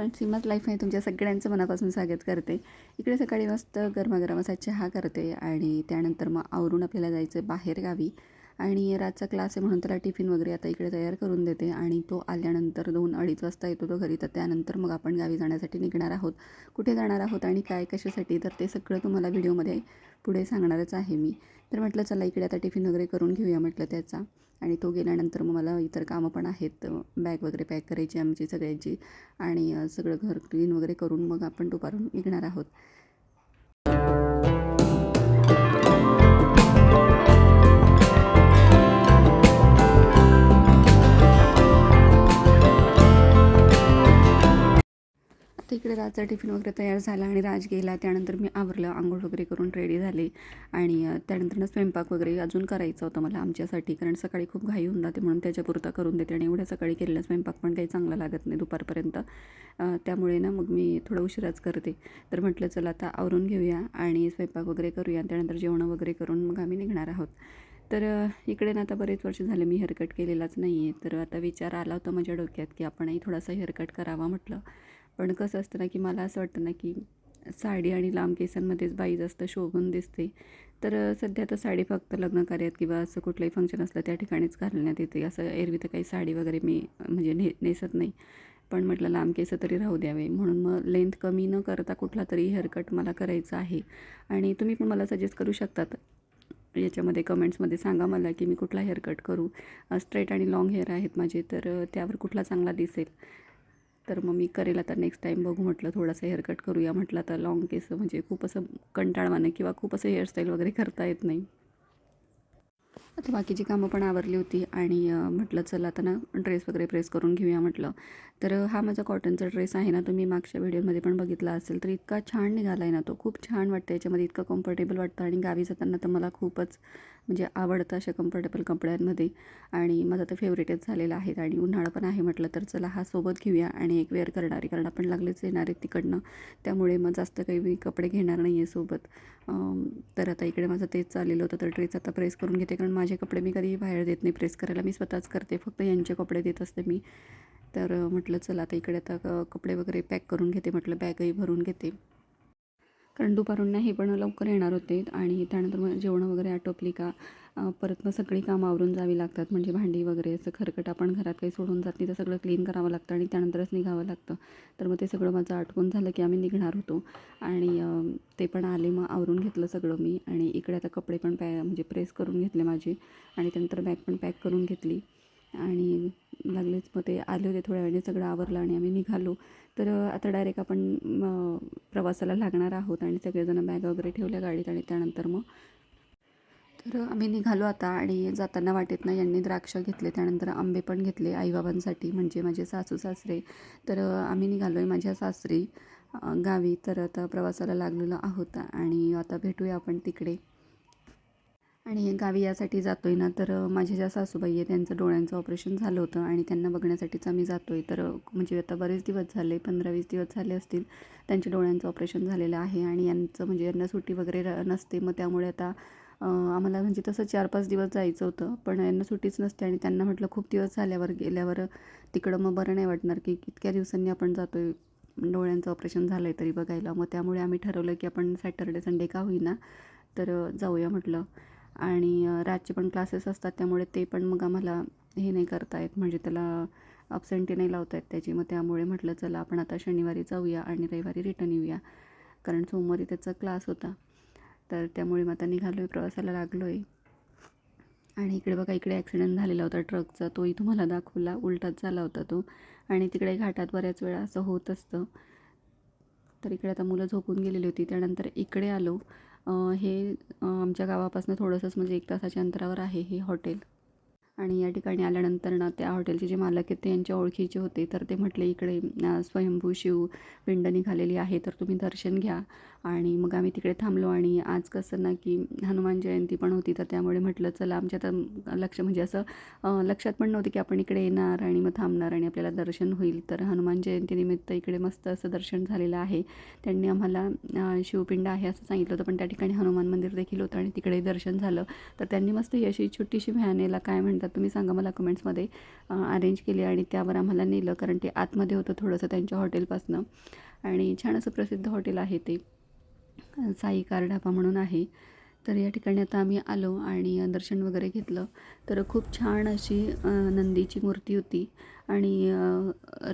Friend सीमाच लाईफमध्ये तुमच्या सगळ्यांचं मनापासून स्वागत करते. इकडे सकाळी मस्त गरमागरम असा चहा करते आणि त्यानंतर मग आवरून आपल्याला जायचं बाहेर गावी आणि रातचा क्लास आहे म्हणून त्याला टिफिन वगैरे आता इकडे तयार करून देते. आणि तो आल्यानंतर दोन अडीच वाजता येतो तो घरी. तर त्यानंतर मग आपण गावी जाण्यासाठी निघणार आहोत. कुठे जाणार आहोत आणि काय कशासाठी? तर ते सगळं तुम्हाला व्हिडिओमध्ये पुढे सांगणारच आहे मी. तर म्हटलं चला इकडे आता टिफिन वगैरे करून घेऊया म्हटलं त्याचा. आणि तो गेल्यानंतर मग मला इतर कामं पण आहेत. बॅग वगैरे पॅक करायची आमची सगळ्यांची. आणि सगळं घर क्लीन वगैरे करून मग आपण दुपारून निघणार आहोत. इकडे राजचा टिफिन वगैरे तयार झाला आणि राज गेला. त्यानंतर मी आवरलं आंघोळ वगैरे करून रेडी झाले. आणि त्यानंतरनं स्वयंपाक वगैरे अजून करायचं होतं मला आमच्यासाठी. कारण सकाळी खूप घाई होऊन जाते म्हणून त्याच्यापुरता करून देते आणि एवढ्या सकाळी केलेला स्वयंपाक पण काही चांगला लागत नाही दुपारपर्यंत. त्यामुळे ना मग मी थोडं उशिराच करते. तर म्हटलं चला आता आवरून घेऊया आणि स्वयंपाक वगैरे करूया. त्यानंतर जेवणं वगैरे करून मग आम्ही निघणार आहोत. तर इकडे ना आता बरेच वर्ष झाले मी हेअरकट केलेलाच नाही आहे तर आता विचार आला होता माझ्या डोक्यात की आपणही थोडासा हेअरकट करावा म्हटलं. पण कसं असतं ना की मला असं वाटतं ना की साडी आणि लांब केसांमध्येच बाई जास्त शोभून दिसते. तर सध्या तर साडी फक्त लग्न कार्यात किंवा असं कुठलंही फंक्शन असलं त्या ठिकाणीच घालण्यात येते. असं एरवी तर काही साडी वगैरे मी म्हणजे ने नेसत नाही. पण म्हटलं लांब केसं तरी राहू द्यावे. म्हणून मग लेंथ कमी न करता कुठला तरी हेअरकट मला करायचा आहे. आणि तुम्ही पण मला सजेस्ट करू शकतात. याच्यामध्ये कमेंट्समध्ये सांगा मला की मी कुठला हेअरकट करू. स्ट्रेट आणि लाँग हेअर आहेत माझे. तर त्यावर कुठला चांगला दिसेल? तर मग मी करेल आता नेक्स्ट टाईम बघू म्हटलं थोडासा हेअरकट करूया. म्हटलं आता लॉंग केस म्हणजे खूप असं कंटाळवाणं किंवा खूप असं हेअरस्टाईल वगैरे करता येत नाही. आता बाकीची कामं पण आवरली होती आणि म्हटलं चला आता ना ड्रेस वगैरे प्रेस करून घेऊया म्हटलं. तर हा माझा कॉटनचा ड्रेस आहे ना तुम्ही मागच्या व्हिडिओमध्ये पण बघितला असेल तर इतका छान निघाला आहे ना तो. खूप छान वाटतं याच्यामध्ये इतकं कम्फर्टेबल वाटतं आणि गावी जाताना तर मला खूपच म्हणजे आवडतं अशा कम्फर्टेबल कपड्यांमध्ये. आणि माझा तर फेवरेटच झालेला आहे. आणि उन्हाळा पण आहे म्हटलं तर चला हा सोबत घेऊया आणि एक वेअर करणारी कारण आपण लागलेच येणार आहेत तिकडनं. त्यामुळे मग जास्त काही मी कपडे घेणार नाही आहे सोबत तर आता इकडे माझं तेच चाललेलं होतं तर ड्रेस आता प्रेस करून घेते कारण माझे कपडे मी कधीही बाहेर देत नाही. प्रेस करायला मी स्वतःच करते फक्त यांचे कपडे देत असते मी. तर म्हटलं चला आता इकडे आता कपडे वगैरे पॅक करून घेते म्हटलं बॅगही भरून घेते. कारण दुपारून हे पण लवकर येणार होते आणि त्यानंतर मग जेवणं वगैरे आटोपली का परत मग सगळी कामं आवरून जावी लागतात म्हणजे भांडी वगैरे असं खरकट आपण घरात काही सोडून जात नाही तर सगळं क्लीन करावं लागतं आणि त्यानंतरच निघावं लागतं. तर मग ते सगळं माझं आटपून झालं की आम्ही निघणार होतो आणि ते पण आले मग आवरून घेतलं सगळं मी आणि इकडे आता कपडे पण पॅ म्हणजे प्रेस करून घेतले माझे आणि त्यानंतर बॅग पण पॅक करून घेतली. आणि लागलेच मग ते आले होते थोड्या वेळाने सगळं आवरलं आणि आम्ही निघालो. तर आता डायरेक्ट आपण प्रवासाला लागणार आहोत आणि सगळेजण बॅग वगैरे ठेवल्या गाडीत आणि त्यानंतर मग तर आम्ही निघालो आता आणि जाताना वाटेत ना यांनी द्राक्ष घेतले त्यानंतर आंबे पण घेतले आईबाबांसाठी म्हणजे माझे सासू सासरे. तर आम्ही निघालो आहे माझ्या सासरी गावी. तर आता प्रवासाला लागलेलो आहोत आणि आता भेटूया आपण तिकडे. आणि गावी यासाठी जातो आहे ना तर माझ्या ज्या सासूबाई आहे त्यांचं डोळ्यांचं ऑपरेशन झालं होतं आणि त्यांना बघण्यासाठीच आम्ही जातो आहे तर म्हणजे आता बरेच दिवस झाले पंधरा वीस दिवस झाले असतील त्यांच्या डोळ्यांचं ऑपरेशन झालेलं आहे आणि यांचं म्हणजे यांना सुट्टी वगैरे र- नसते. मग त्यामुळे आता आम्हाला म्हणजे तसं चार पाच दिवस जायचं होतं पण यांना सुट्टीच नसते आणि त्यांना म्हटलं खूप दिवस झाल्यावर गेल्यावर तिकडं मग बरं नाही वाटणार की इतक्या दिवसांनी आपण जातो आहे डोळ्यांचं ऑपरेशन झालं आहे तरी बघायला. मग त्यामुळे आम्ही ठरवलं की आपण सॅटर्डे संडे का होईना तर जाऊया म्हटलं. आणि रातचे पण क्लासेस असतात त्यामुळे ते पण मग आम्हाला हे नाही करता येत म्हणजे त्याला अपसेंटी नाही लावता येत त्याची. मग त्यामुळे म्हटलं चला आपण आता शनिवारी जाऊया आणि रविवारी रिटर्न येऊया. कारण सोमवारी त्याचा क्लास होता. तर त्यामुळे मग आता निघालो आहे प्रवासाला लागलो आहे आणि इकडे बघा इकडे ॲक्सिडेंट झालेला होता ट्रकचा तोही तुम्हाला दाखवला. उलटाच झाला होता तो. आणि तिकडे घाटात बऱ्याच वेळा असं होत असतं. तर इकडे आता मुलं झोपून गेलेली होती. त्यानंतर इकडे आलो. हे आमच्या गावापासून थोडंसंच म्हणजे एक तासाच्या अंतरावर आहे हे हॉटेल. आणि या ठिकाणी आल्यानंतर ना त्या हॉटेलचे जे मालक आहेत ते यांच्या ओळखीचे होते. तर ते म्हटले इकडे स्वयंभू शिव पिंड निघालेली आहे तर तुम्ही दर्शन घ्या. आणि मग आम्ही तिकडे थांबलो आणि आज कसं ना की हनुमान जयंती पण होती तर त्यामुळे म्हटलं चला आमच्या तर लक्ष म्हणजे असं लक्षात पण नव्हतं की आपण इकडे येणार आणि मग थांबणार आणि आपल्याला दर्शन होईल. तर हनुमान जयंतीनिमित्त इकडे मस्त असं दर्शन झालेलं आहे. त्यांनी आम्हाला शिवपिंड आहे असं सांगितलं होतं पण त्या ठिकाणी हनुमान मंदिर देखील होतं आणि तिकडे दर्शन झालं. तर त्यांनी मस्त ही अशी छोटीशी व्हॅन याला काय म्हणतात तुम्ही सांगा मला कमेंट्समध्ये अरेंज केली आणि त्यावर आम्हाला नेलं कारण ते आतमध्ये होतं थोडंसं त्यांच्या हॉटेलपासनं. आणि छान असं प्रसिद्ध हॉटेल आहे ते. साई कार ढाबा म्हणून आहे. तर या ठिकाणी आता आम्ही आलो आणि दर्शन वगैरे घेतलं. तर खूप छान अशी नंदीची मूर्ती होती. आणि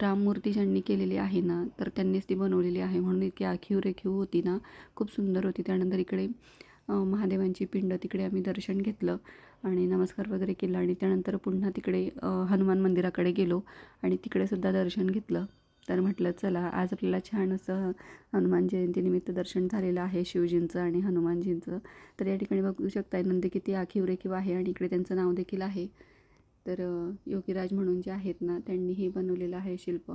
राममूर्ती ज्यांनी केलेली आहे ना तर त्यांनीच ती बनवलेली आहे. म्हणून इतकी आखीव रेखीव होती ना खूप सुंदर होती. त्यानंतर इकडे महादेवांची पिंड तिकडे आम्ही दर्शन घेतलं आणि नमस्कार वगैरे केला. आणि त्यानंतर पुन्हा तिकडे हनुमान मंदिराकडे गेलो आणि तिकडेसुद्धा दर्शन घेतलं. तर म्हटलं चला आज आपल्याला छान असं हनुमान जयंतीनिमित्त दर्शन झालेलं आहे शिवजींचं आणि हनुमानजींचं. तर या ठिकाणी बघू शकताय नंदी किती आखीव रेखीव आहे आणि इकडे त्यांचं नाव देखील आहे. तर योगीराज म्हणून जे आहेत ना त्यांनी हे बनवलेलं आहे शिल्प.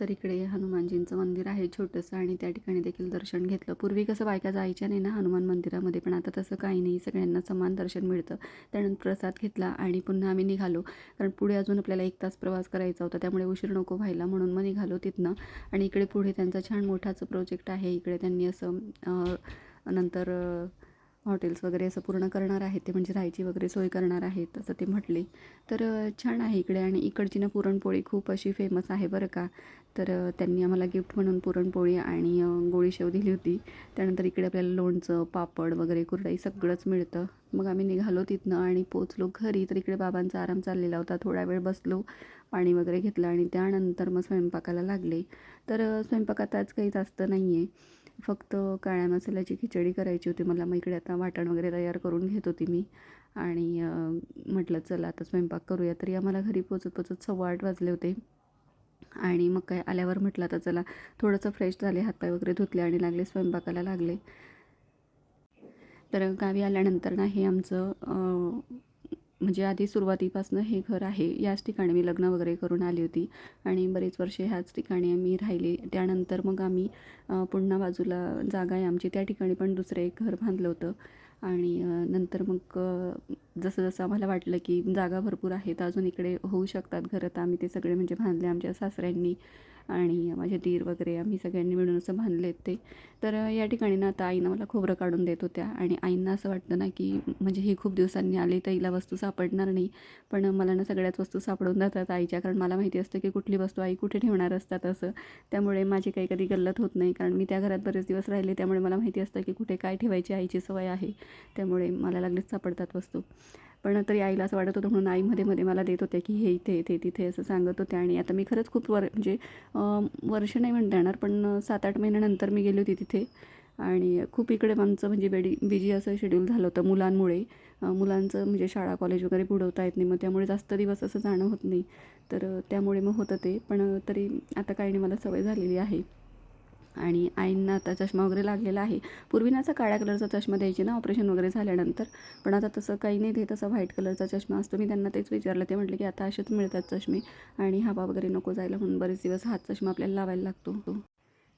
तर इकडे हनुमानजींचं मंदिर आहे छोटंसं आणि त्या ठिकाणी देखील दर्शन घेतलं. पूर्वी कसं बायका जायच्या नाही ना हनुमान मंदिरामध्ये पण आता तसं काही नाही. सगळ्यांना समान दर्शन मिळतं. त्यानंतर प्रसाद घेतला आणि पुन्हा आम्ही निघालो. कारण पुढे अजून आपल्याला एक तास प्रवास करायचा होता त्यामुळे उशीर नको व्हायला म्हणून मग निघालो तिथनं. आणि इकडे पुढे त्यांचा छान मोठाचं प्रोजेक्ट आहे. इकडे त्यांनी असं नंतर हॉटेल्स वगैरे असं पूर्ण करणार आहेत ते म्हणजे राहायची वगैरे सोय करणार आहेत असं ते म्हटले. तर छान आहे इकडे आणि इकडची ना पुरणपोळी खूप अशी फेमस आहे बरं का. तर त्यांनी आम्हाला गिफ्ट म्हणून पुरणपोळी आणि गोळीशेव दिली होती. त्यानंतर इकडे आपल्याला लोणचं पापड वगैरे कुरडाई सगळंच मिळतं. मग आम्ही निघालो तिथनं आणि पोचलो घरी. तर इकडे बाबांचा आराम चाललेला होता. थोडा वेळ बसलो पाणी वगैरे घेतलं आणि त्यानंतर मग स्वयंपाकाला लागले. तर स्वयंपाकात आज काही जास्त नाही आहे फक्त काळ्या मसाल्याची खिचडी करायची होती. मला मग इकडे आता वाटण वगैरे तयार करून घेत होती मी. आणि म्हटलं चला आता स्वयंपाक करूया. तरी आम्हाला घरी पोचत पोचत सव्वा आठ वाजले होते. आणि मग काय आल्यावर म्हटलं आता चला थोडंसं फ्रेश झाले हातपाय वगैरे धुतले आणि लागले स्वयंपाकाला लागले. तर गावी आल्यानंतर ना हे आमचं म्हणजे आधी सुरुवातीपासून हे घर आहे. याच ठिकाणी मी लग्न वगैरे करून आली होती आणि बरेच वर्षे ह्याच ठिकाणी मी राहिले. त्यानंतर मग आम्ही पुन्हा बाजूला जागा आहे आमची. त्या ठिकाणी पण दुसरं एक घर बांधलं होतं. आणि नंतर मग जसं जसं आम्हाला वाटलं की जागा भरपूर आहेत अजून इकडे होऊ शकतात घरं तर आम्ही ते सगळे म्हणजे बांधले आमच्या सासऱ्यांनी. आणि माझे दीर वगैरे आम्ही सगळ्यांनी मिळून असं बांधलेत ते. तर या ठिकाणी ना आता आईनं मला खोबरं काढून देत होत्या आणि आईंना असं वाटतं ना की म्हणजे ही खूप दिवसांनी आली तर हिला वस्तू सापडणार नाही. पण मला ना सगळ्याच वस्तू सापडून जातात आईच्या कारण मला माहिती असतं की कुठली वस्तू आई कुठे ठेवणार असतात असं. त्यामुळे माझी काही कधी गल्लत होत नाही कारण मी त्या घरात बरेच दिवस राहिले त्यामुळे मला माहिती असतं की कुठे काय ठेवायची आईची सवय आहे. त्यामुळे मला लागलीच सापडतात वस्तू. पण तरी आईला असं वाटत होतं म्हणून आई मध्ये मध्ये मला देत होत्या की हे इथे ते तिथे असं सांगत होते आणि आता मी खरंच खूप वर म्हणजे वर्ष नाही म्हणता येणार पण सात आठ महिन्यानंतर मी गेली होती तिथे. आणि खूप इकडे आमचं म्हणजे बेडी बिजी असं शेड्यूल झालं होतं मुलांमुळे. मुलांचं म्हणजे शाळा कॉलेज वगैरे बुडवता येत नाही. मग त्यामुळे जास्त दिवस असं जाणं होत नाही. तर त्यामुळे मग होतं ते. पण तरी आता काही नाही मला सवय झालेली आहे. आणि आईंना आता चष्मा वगैरे लागलेला आहे. पूर्वी ना असा काळ्या कलरचा चष्मा द्यायचे ना ऑपरेशन वगैरे झाल्यानंतर. पण आता तसं काही नाही देत तसा व्हाईट कलरचा चष्मा असतो. मी त्यांना तेच विचारलं ते म्हटलं की आता असेच मिळतात चष्मे आणि हवा वगैरे नको जायला म्हणून बरेच दिवस हात चष्मा आपल्याला लावायला लागतो.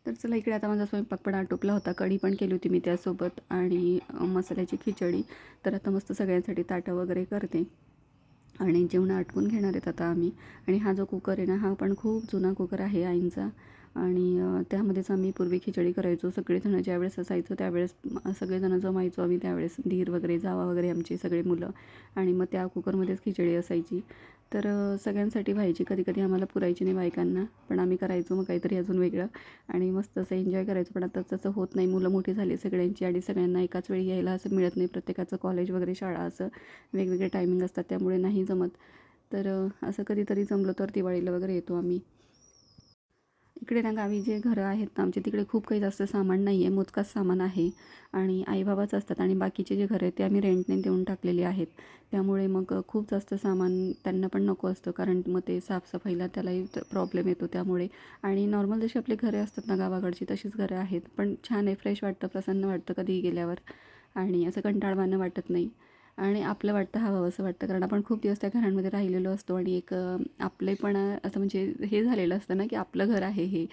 तर चला इकडे आता माझा स्वयंपाक पण आटोपला होता. कढी पण केली होती मी त्यासोबत आणि मसाल्याची खिचडी. तर आता मस्त सगळ्यांसाठी ताटं वगैरे करते. आणि जेवण आटवून घेणार आहेत आता आम्ही. आणि हा जो कुकर आहे ना हा पण खूप जुना कुकर आहे आईंचा. आणि त्यामध्येच आम्ही पूर्वी खिचडी करायचो. सगळेजणं ज्यावेळेस असायचो त्यावेळेस सगळेजणं जमायचो आम्ही त्यावेळेस. धीर वगैरे जावा वगैरे आमची सगळे मुलं. आणि मग त्या कुकरमध्येच खिचडी असायची. तर सगळ्यांसाठी व्हायची. कधी कधी आम्हाला पुरायची नाही बायकांना. पण आम्ही करायचो मग काहीतरी अजून वेगळं. आणि मस्त असं एन्जॉय करायचं. पण आता तसं होत नाही. मुलं मोठी झाली सगळ्यांची आणि सगळ्यांना एकाच वेळी यायला असं मिळत नाही. प्रत्येकाचं कॉलेज वगैरे शाळा असं वेगवेगळे टायमिंग असतात. त्यामुळे नाही जमत. तर असं कधीतरी जमलं तर दिवाळीला वगैरे येतो आम्ही. इकडे ना गावी जे घरं आहेत ना आमचे तिकडे खूप काही जास्त सामान नाही आहे मोजकाच सामान आहे. आणि आईबाबाच असतात आणि बाकीचे जे घरं आहेत ते आम्ही रेंटने देऊन टाकलेले आहेत. त्यामुळे मग खूप जास्त सामान त्यांना पण नको असतं कारण मग ते साफसफाईला त्यालाही प्रॉब्लेम येतो त्यामुळे. आणि नॉर्मल जशी आपली घरे असतात ना गावाकडची तशीच घरं आहेत. पण छान आहे फ्रेश वाटतं प्रसन्न वाटतं कधीही गेल्यावर. आणि असं कंटाळवाणं वाटत नाही. आणि आपलं वाटतं हवं असं वाटतं. कारण आपण खूप दिवस त्या घरांमध्ये राहिलेलो असतो आणि एक आपलेपणा असं म्हणजे हे झालेलं असतं ना की आपलं घर आहे हे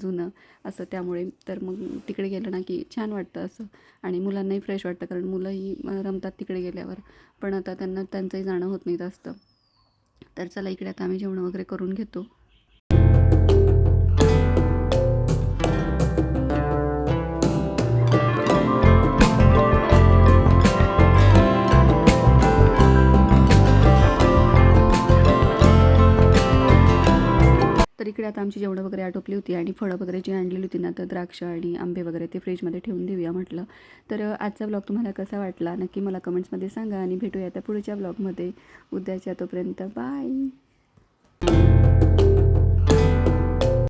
जुनं असं त्यामुळे. तर मग तिकडे गेलं ना की छान वाटतं असं. आणि मुलांनाही फ्रेश वाटतं कारण मुलंही रमतात तिकडे गेल्यावर. पण आता त्यांना त्यांचंही जाणं होत नाही जास्त तर चला इकडे आता आम्ही जेवण वगैरे करून घेतो. इकडे आता आमची जेवढं वगैरे आटोपली होती आणि फळं वगैरे जी आणलेली होती ना तर द्राक्ष आणि आंबे वगैरे ते फ्रीजमध्ये ठेवून देऊया म्हटलं. तर आजचा ब्लॉग तुम्हाला कसा वाटला? नक्की मला कमेंट्समध्ये सांगा आणि भेटूया त्या पुढच्या ब्लॉगमध्ये उद्याच्या तोपर्यंत बाय!